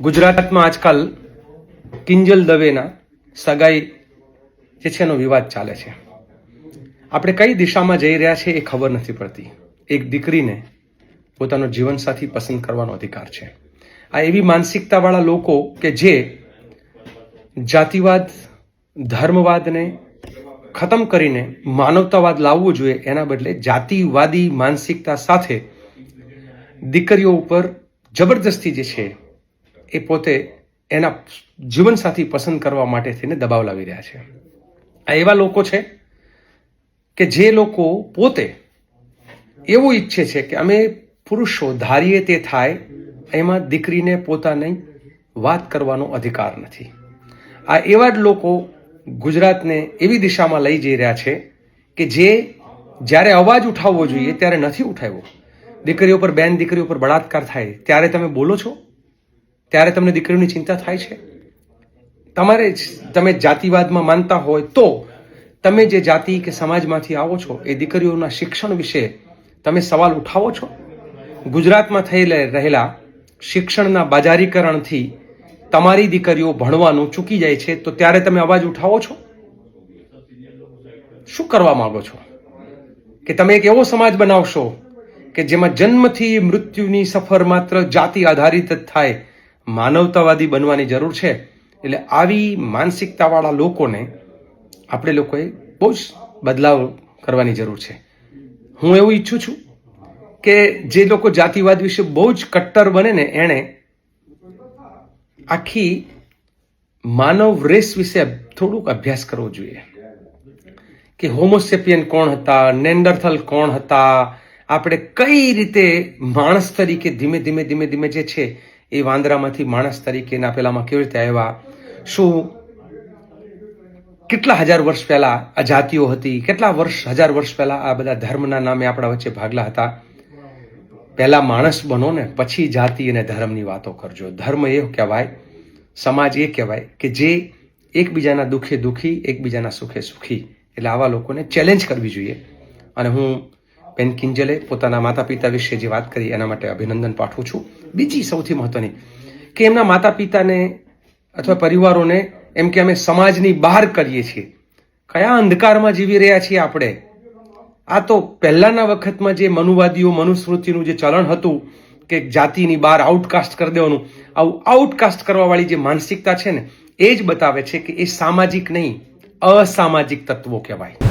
ગુજરાતમાં આજકાલ કિંજલ દવેના સગાઈ જે છે એનો વિવાદ ચાલે છે. આપણે કઈ દિશામાં જઈ રહ્યા છે એ ખબર નથી પડતી. એક દીકરીને પોતાનો જીવનસાથી પસંદ કરવાનો અધિકાર છે. આ એવી માનસિકતાવાળા લોકો કે જે જાતિવાદ, ધર્મવાદને ખતમ કરીને માનવતાવાદ લાવવો જોઈએ, એના બદલે જાતિવાદી માનસિકતા સાથે દીકરીઓ ઉપર જબરદસ્તી જે છે એ પોતે એના જીવનસાથી પસંદ કરવા માટે થઈને દબાવ લાવી રહ્યા છે. આ એવા લોકો છે કે જે લોકો પોતે એવું ઈચ્છે છે કે અમે પુરુષો ધારીએ તે થાય, એમાં દીકરીને પોતાની વાત કરવાનો અધિકાર નથી. આ એવા જ લોકો ગુજરાતને એવી દિશામાં લઈ જઈ રહ્યા છે કે જે જ્યારે અવાજ ઉઠાવવો જોઈએ ત્યારે નથી ઉઠાવ્યો. દીકરીઓ પર બેન, દીકરીઓ પર બળાત્કાર થાય, ત્યારે તમે બોલો છો? ત્યારે તમને દીકરીઓની ચિંતા થાય છે? તમારે તમે જાતિવાદમાં માનતા હોય તો તમે જે જાતિ કે સમાજમાંથી આવો છો, એ દીકરીઓના શિક્ષણ વિશે તમે સવાલ ઉઠાવો છો? ગુજરાતમાં થઈ રહેલા શિક્ષણના બાજારીકરણથી તમારી દીકરીઓ ભણવાનું ચૂકી જાય છે, તો ત્યારે તમે અવાજ ઉઠાવો છો? શું કરવા માગો છો? કે તમે એક એવો સમાજ બનાવશો કે જેમાં જન્મથી મૃત્યુની સફર માત્ર જાતિ આધારિત જ થાય માનવતાવાદી બનવાની જરૂર છે. એટલે આવી માનસિકતાવાળા લોકોને આપણે લોકોએ બહુ જ બદલાવ કરવાની જરૂર છે. હું એવું ઈચ્છું છું કે જે લોકો જાતિવાદ વિશે બહુ જ કટ્ટર બને ને એણે આખી માનવ રેસ વિશે થોડુંક અભ્યાસ કરવો જોઈએ. કે હોમોસેપિયન કોણ હતા, નેન્ડરથલ કોણ હતા, આપણે કઈ રીતે માણસ તરીકે ધીમે ધીમે ધીમે ધીમે જે છે એ વાંદરામાંથી માણસ તરીકેના પેલામાં કેવી રીતે આવ્યા? શું કેટલા હજાર વર્ષ પહેલા આ જાતિઓ હતી? કેટલા વર્ષ, હજાર વર્ષ પહેલા આ બધા ધર્મના નામે આપણા વચ્ચે ભાગલા હતા? પહેલા માણસ બનો ને પછી જાતિ અને ધર્મની વાતો કરજો. ધર્મ એ કહેવાય, સમાજ એ કહેવાય કે જે એકબીજાના દુઃખે દુઃખી, એકબીજાના સુખે સુખી. એટલે આવા લોકોને ચેલેન્જ કરવી જોઈએ. અને હું બેન કિંજલે પોતાના માતા પિતા વિશે જે વાત કરી, એના માટે અભિનંદન પાઠવું છું. બીજી સૌથી મહત્વની, કે એમના માતા પિતાને અથવા પરિવારોને એમ કે અમે સમાજની બહાર કરીએ છીએ. કયા અંધકારમાં જીવી રહ્યા છીએ આપણે? આ તો પહેલાના વખતમાં જે મનુવાદીઓ, મનુસ્મૃતિનું જે ચલણ હતું, કે જાતિની બહાર આઉટકાસ્ટ કરી દેવાનું, આવું આઉટકાસ્ટ કરવાવાળી જે માનસિકતા છે ને, એ જ બતાવે છે કે એ સામાજિક નહીં, અસામાજિક તત્વો કહેવાય.